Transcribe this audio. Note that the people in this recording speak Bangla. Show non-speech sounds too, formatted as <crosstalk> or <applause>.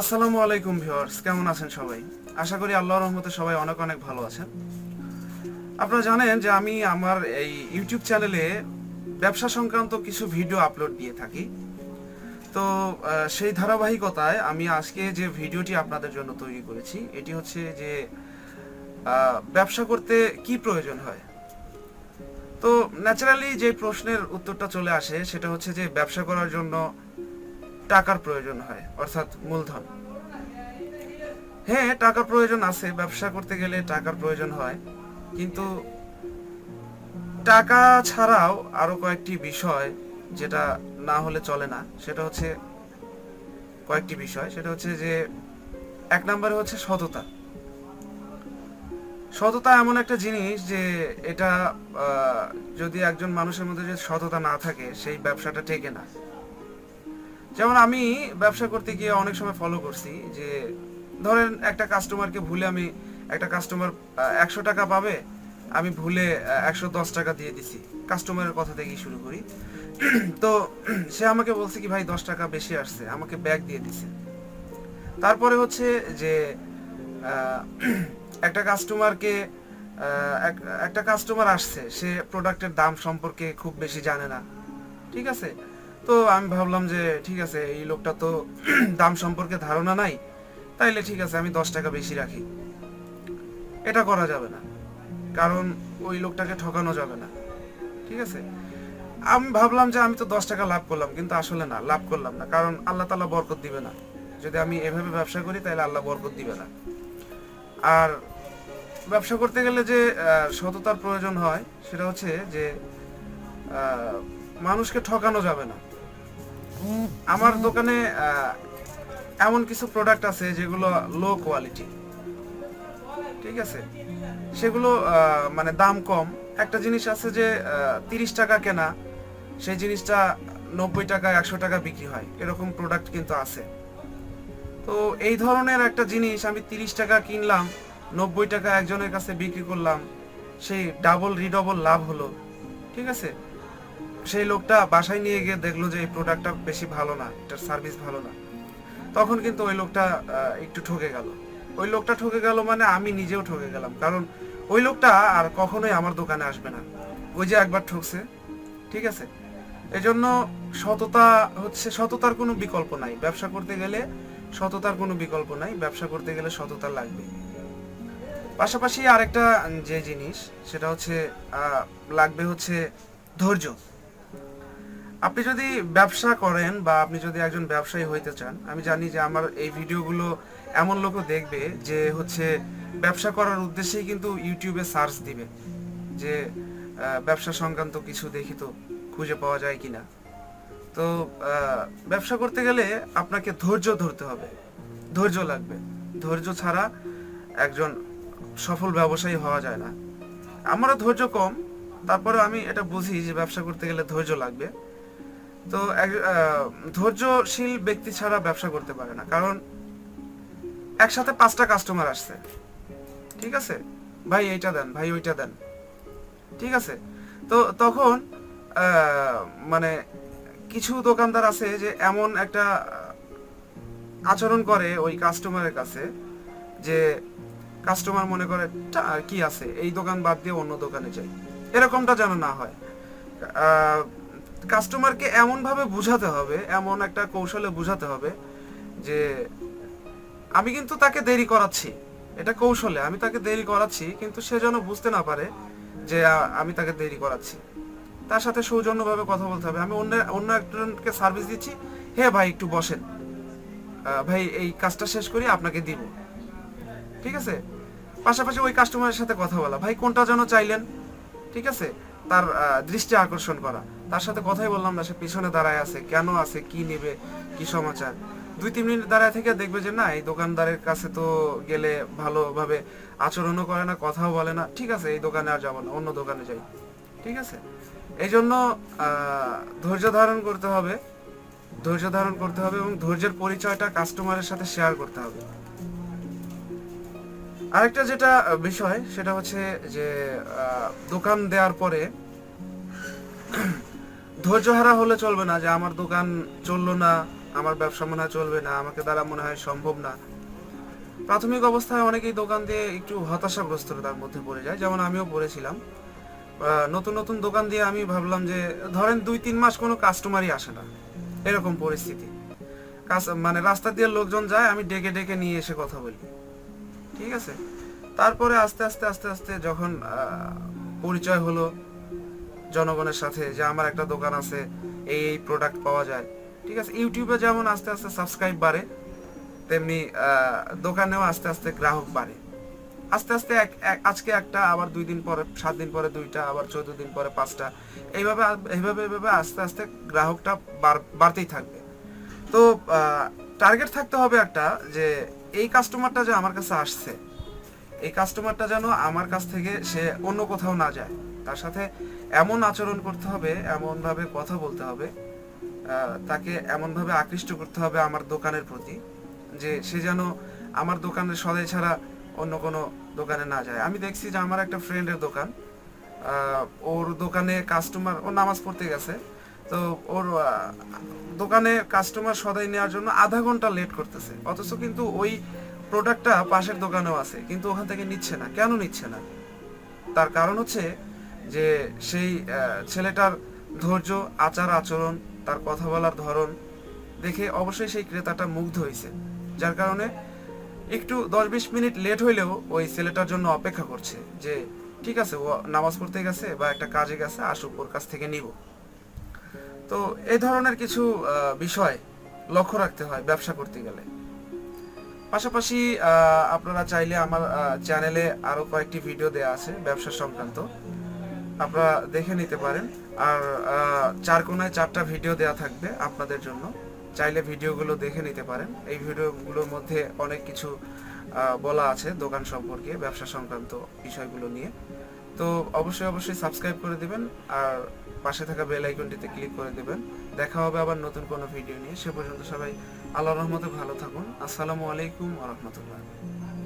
আসসালামু আলাইকুম ভিউয়ার্স, কেমন আছেন সবাই? আশা করি আল্লাহর রহমতে সবাই অনেক অনেক ভালো আছেন। আপনারা জানেন যে আমি আমার এই ইউটিউব চ্যানেলে ব্যবসা সংক্রান্ত কিছু ভিডিও আপলোড দিয়ে থাকি। তো সেই ধারাবাহিকতায় আমি আজকে যে ভিডিওটি আপনাদের জন্য তৈরি করেছি, এটি হচ্ছে যে ব্যবসা করতে কি প্রয়োজন হয়? তো ন্যাচারালি যে প্রশ্নের উত্তরটা চলে আসে, সেটা হচ্ছে যে ব্যবসা করার জন্য টাকার প্রয়োজন হয়, অর্থাৎ মূলধন। হ্যাঁ টাকার প্রয়োজন আছে, ব্যবসা করতে গেলে টাকার প্রয়োজন হয়, কিন্তু টাকা ছাড়াও আরও কয়েকটি বিষয় যেটা না হলে চলে না, সেটা হচ্ছে কয়েকটি বিষয়। সেটা হচ্ছে যে, এক নম্বরে হচ্ছে সততা। সততা এমন একটা জিনিস যে, এটা যদি একজন মানুষের মধ্যে যদি সততা না থাকে, সেই ব্যবসাটা টেকে না। যেমন আমি ব্যবসা করতে গিয়ে অনেক সময় ফলো করছি যে, ধরেন একটা কাস্টমারকে ভুলে আমি একটা কাস্টমার একশো টাকা পাবে, আমি ভুলে একশো দশ টাকা দিয়ে দিছি। কাস্টমারের কথা থেকেই শুরু করি। <clears throat> তো সে আমাকে বলছে কি, ভাই, দশ টাকা বেশি আসছে, আমাকে ব্যাগ দিয়ে দিছে। তারপরে হচ্ছে যে <clears throat> একটা কাস্টমারকে এক- একটা কাস্টমার আসছে, সে প্রোডাক্টের দাম সম্পর্কে খুব বেশি জানে না। ঠিক আছে? তো আমি ভাবলাম যে ঠিক আছে, এই লোকটা তো <clears throat> দাম সম্পর্কে ধারণা নাই, তাইলে ঠিক আছে আমি দশ টাকা বেশি রাখি। এটা করা যাবে না, কারণ ওই লোকটাকে ঠকানো যাবে না, ঠিক আছে? আমি ভাবলাম যে আমি তো দশ টাকা লাভ করলাম, কিন্তু আসলে না, লাভ করলাম না, কারণ আল্লাহ তালা বরকত দিবে না। যদি আমি এভাবে ব্যবসা করি তাহলে আল্লাহ বরকত দিবে না। আর ব্যবসা করতে গেলে যে সততার প্রয়োজন হয়, সেটা হচ্ছে যে মানুষকে ঠকানো যাবে না। আমার দোকানে এমন কিছু প্রোডাক্ট আছে যেগুলো লো কোয়ালিটি ঠিক আছে? সেগুলো মানে দাম কম। একটা জিনিস আছে যে তিরিশ টাকা কেনা, সেই জিনিসটা নব্বই টাকা, একশো টাকা বিক্রি হয়। এরকম প্রোডাক্ট কিন্তু আছে। তো এই ধরনের একটা জিনিস আমি তিরিশ টাকা কিনলাম, নব্বই টাকা একজনের কাছে বিক্রি করলাম, সেই ডাবল রিডবল লাভ হলো। ঠিক আছে? সেই লোকটা বাসায় নিয়ে গিয়ে দেখল যে এই প্রোডাক্টটা বেশি ভালো না, এটার সার্ভিস ভালো না। তখন কিন্তু ওই লোকটা একটু ঠকে গেল। ওই লোকটা ঠকে গেল মানে আমি নিজেও ঠকে গেলাম। কারণ ওই লোকটা আর কখনোই আমার দোকানে আসবে না। ওই যে একবার ঠকছে, ঠিক আছে? এজন্য সততা হচ্ছে, সততার কোনো বিকল্প নাই। ব্যবসা করতে গেলে সততার কোনো বিকল্প নাই। ব্যবসা করতে গেলে সততা লাগবে। পাশাপাশি আরেকটা যে জিনিস, সেটা হচ্ছে লাগবে হচ্ছে ধৈর্য। আপনি যদি ব্যবসা করেন বা আপনি যদি একজন ব্যবসায়ী হইতে চান, আমি জানি যে আমার এই ভিডিওগুলো এমন লোকও দেখবে যে হচ্ছে ব্যবসা করার উদ্দেশ্যেই কিন্তু ইউটিউবে সার্চ দিবে যে ব্যবসা সংক্রান্ত কিছু দেখি তো খুঁজে পাওয়া যায় কি না তো ব্যবসা করতে গেলে আপনাকে ধৈর্য ধরতে হবে। ধৈর্য লাগবে। ধৈর্য ছাড়া একজন সফল ব্যবসায়ী হওয়া যায় না। আমারও ধৈর্য কম তারপরে আমি এটা বুঝি যে ব্যবসা করতে গেলে ধৈর্য লাগবে। তো এক- ধৈর্যশীল ব্যক্তি ছাড়া ব্যবসা করতে পারে না। কারণ একসাথে পাঁচটা কাস্টমার আসছে। ঠিক আছে? ভাই এইটা দেন ভাই ওইটা দেন। ঠিক আছে? তো তখন মানে কিছু দোকানদার আছে যে এমন একটা আচরণ করে ওই কাস্টমারের কাছে যে কাস্টমার মনে করে "টা, কি আছে? এই দোকান বাদ দিয়ে অন্য দোকানে যাই। এরকমটা যেন না হয়। কাস্টমারকে এমন ভাবে বুঝাতে হবে, এমন একটা কৌশলে বুঝাতে হবে যে আমি কিন্তু তাকে দেরি করাচ্ছি। এটা কৌশলে আমি তাকে দেরি করাচ্ছি, কিন্তু সে যেন বুঝতে না পারে যে আমি তাকে দেরি করাচ্ছি। তার সাথে সৌজন্যভাবে কথা বলতে হবে। আমি অন্য অন্য একজনকে সার্ভিস দিচ্ছি, হে ভাই, একটু বসেন। ভাই, এই কাজটা শেষ করি, আপনাকে দিব। ঠিক আছে? পাশাপাশি ওই কাস্টমারের সাথে কথা বলা, ভাই, কোনটা যেন চাইলেন? ঠিক আছে? তার দৃষ্টি আকর্ষণ করা। তার সাথে কথাই বললাম না, সে পিছনে দাঁড়ায় আছে। কেন আছে? কি নেবে? কি সমাচার? দুই, তিন মিনিট দাঁড়ায় থেকে দেখবে যে না, এই দোকানদারের কাছে তো গেলে ভালোভাবে আচরণও করে না, কথাও বলে না। ঠিক আছে, এই দোকানে আর যাব না, অন্য দোকানে যাই। ঠিক আছে? এই জন্য ধৈর্য ধারণ করতে হবে। ধৈর্য ধারণ করতে হবে এবং ধৈর্যের পরিচয়টা কাস্টমারের সাথে শেয়ার করতে হবে। আরেকটা যেটা বিষয়, সেটা হচ্ছে যে দোকান দেওয়ার পরে ধৈর্য হারা হলে চলবে না যে আমার দোকান চলল না, আমার ব্যবসা মনে হয় চলবে না, আমাকে দ্বারা মনে হয় সম্ভব না। প্রাথমিক অবস্থায় অনেকেই দোকান দিয়ে একটু হতাশাগ্রস্ততার মধ্যে পড়ে যায়, যেমন আমিও পড়েছিলাম। নতুন নতুন দোকান দিয়ে আমি ভাবলাম যে, ধরেন দুই তিন মাস কোনো কাস্টমারই আসে না, এরকম পরিস্থিতি। মানে রাস্তা দিয়ে লোকজন যায়, আমি ডেকে ডেকে নিয়ে এসে কথা বলি। ঠিক আছে? তারপরে আস্তে আস্তে আস্তে আস্তে যখন পরিচয় হলো জনগণের সাথে যে আমার একটা দোকান আছে, এই এই প্রোডাক্ট পাওয়া যায়। ঠিক আছে? ইউটিউবে যেমন আস্তে আস্তে সাবস্ক্রাইব বাড়ে, তেমনি দোকানেও আস্তে আস্তে গ্রাহক বাড়ে। আস্তে আস্তে এক- আজকে একটা, আবার দুই দিন পরে, সাত দিন পরে দুইটা, আবার চোদ্দ দিন পরে পাঁচটা। এইভাবে এইভাবে এইভাবে আস্তে আস্তে গ্রাহকটা বাড়- বাড়তেই থাকবে। তো টার্গেট থাকতে হবে একটা যে, এই কাস্টমারটা যে আমার কাছে আসছে, এই কাস্টমারটা যেন আমার কাছ থেকে সে অন্য কোথাও না যায়। তার সাথে এমন আচরণ করতে হবে, এমনভাবে কথা বলতে হবে তাকে এমনভাবে আকৃষ্ট করতে হবে আমার দোকানের প্রতি, যে সে যেন আমার দোকানের সদাই ছাড়া অন্য কোনো দোকানে না যায়। আমি দেখছি যে আমার একটা ফ্রেন্ডের দোকান ওর দোকানে কাস্টমার ও নামাজ পড়তে গেছে, তো ওর দোকানে কাস্টমার সদাই নেওয়ার জন্য আধা ঘণ্টা লেট করতেছে। অথচ কিন্তু ওই প্রোডাক্টটা পাশের দোকানেও আছে, কিন্তু ওখান থেকে নিচ্ছে না। কেন নিচ্ছে না? তার কারণ হচ্ছে যে সেই ছেলেটার ধৈর্য, আচার, আচরণ, তার কথা বলার ধরন দেখে অবশ্যই সেই ক্রেতাটা মুগ্ধ হয়েছে। যার কারণে একটু দশ বিশ মিনিট লেট হইলেও ওই ছেলেটার জন্য অপেক্ষা করছে যে, ঠিক আছে, ও নামাজ পড়তে গেছে বা একটা কাজে গেছে, আসুক, ওর কাছ থেকে নিব। তো এই ধরনের কিছু বিষয় লক্ষ্য রাখতে হয় ব্যবসা করতে গেলে। পাশাপাশি আপনারা চাইলে আমার চ্যানেলে আরও কয়েকটি ভিডিও দেওয়া আছে ব্যবসা সংক্রান্ত। আপনারা দেখে নিতে পারেন। আর চার কোনায় চারটা ভিডিও দেওয়া থাকবে আপনাদের জন্য। চাইলে ভিডিওগুলো দেখে নিতে পারেন। এই ভিডিওগুলোর মধ্যে অনেক কিছু বলা আছে দোকান সম্পর্কে, ব্যবসা সংক্রান্ত বিষয়গুলো নিয়ে। তো অবশ্যই অবশ্যই সাবস্ক্রাইব করে দিবেন আর পাশে থাকা বেল আইকনটিতে ক্লিক করে দিবেন। দেখা হবে আবার নতুন কোনো ভিডিও নিয়ে। সে পর্যন্ত সবাই আল্লাহ রহমতে ভালো থাকুন। আসসালামু আলাইকুম আ রহমতুল্লাহ।